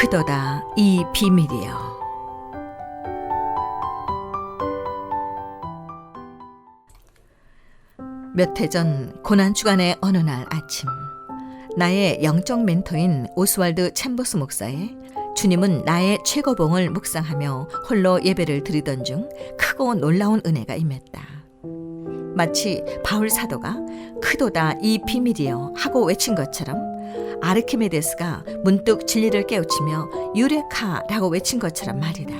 크도다 이 비밀이여. 몇 해 전 고난 주간의 어느 날 아침 나의 영적 멘토인 오스왈드 챔버스 목사의 주님은 나의 최고봉을 묵상하며 홀로 예배를 드리던 중 크고 놀라운 은혜가 임했다. 마치 바울 사도가 크도다 이 비밀이여 하고 외친 것처럼 아르키메데스가 문득 진리를 깨우치며 유레카라고 외친 것처럼 말이다.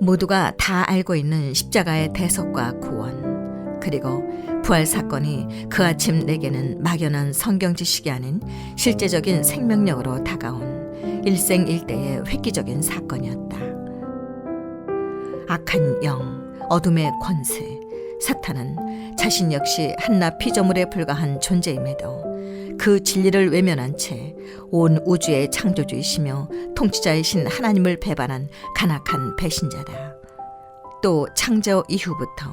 모두가 다 알고 있는 십자가의 대속과 구원 그리고 부활 사건이 그 아침 내게는 막연한 성경 지식이 아닌 실제적인 생명력으로 다가온 일생일대의 획기적인 사건이었다. 악한 영, 어둠의 권세, 사탄은 자신 역시 한낱 피조물에 불과한 존재임에도 그 진리를 외면한 채 온 우주의 창조주이시며 통치자이신 하나님을 배반한 간악한 배신자다. 또 창조 이후부터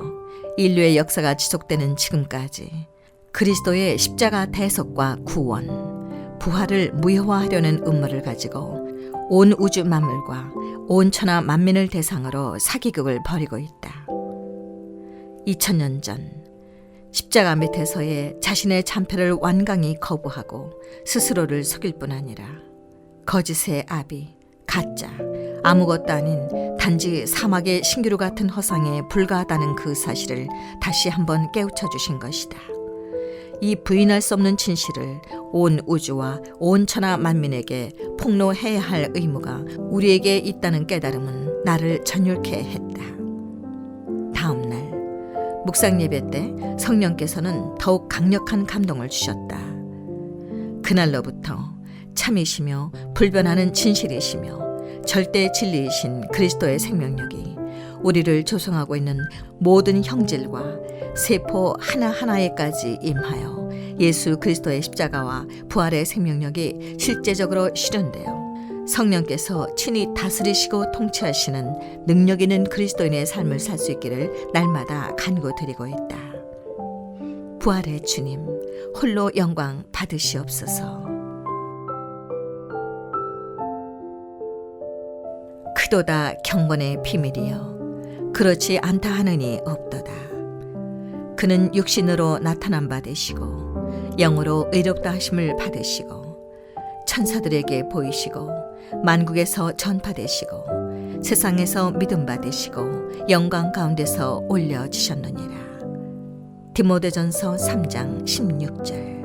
인류의 역사가 지속되는 지금까지 그리스도의 십자가 대속과 구원, 부활을 무효화하려는 음모를 가지고 온 우주 만물과 온 천하 만민을 대상으로 사기극을 벌이고 있다. 2000년 전 십자가 밑에서의 자신의 참패를 완강히 거부하고 스스로를 속일 뿐 아니라 거짓의 아비, 가짜, 아무것도 아닌 단지 사막의 신기루 같은 허상에 불과하다는 그 사실을 다시 한번 깨우쳐 주신 것이다. 이 부인할 수 없는 진실을 온 우주와 온 천하 만민에게 폭로해야 할 의무가 우리에게 있다는 깨달음은 나를 전율케 했다. 묵상 예배 때 성령께서는 더욱 강력한 감동을 주셨다. 그날로부터 참이시며 불변하는 진실이시며 절대 진리이신 그리스도의 생명력이 우리를 조성하고 있는 모든 형질과 세포 하나하나에까지 임하여 예수 그리스도의 십자가와 부활의 생명력이 실제적으로 실현되어 성령께서 친히 다스리시고 통치하시는 능력 있는 그리스도인의 삶을 살 수 있기를 날마다 간구드리고 있다. 부활의 주님, 홀로 영광 받으시옵소서. 크도다 경건의 비밀이여 그렇지 않다 하느니 없도다 그는 육신으로 나타난 바 되시고 영으로 의롭다 하심을 받으시고 천사들에게 보이시고 만국에서 전파되시고 세상에서 믿음 받으시고 영광 가운데서 올려지셨느니라. 디모데전서 3장 16절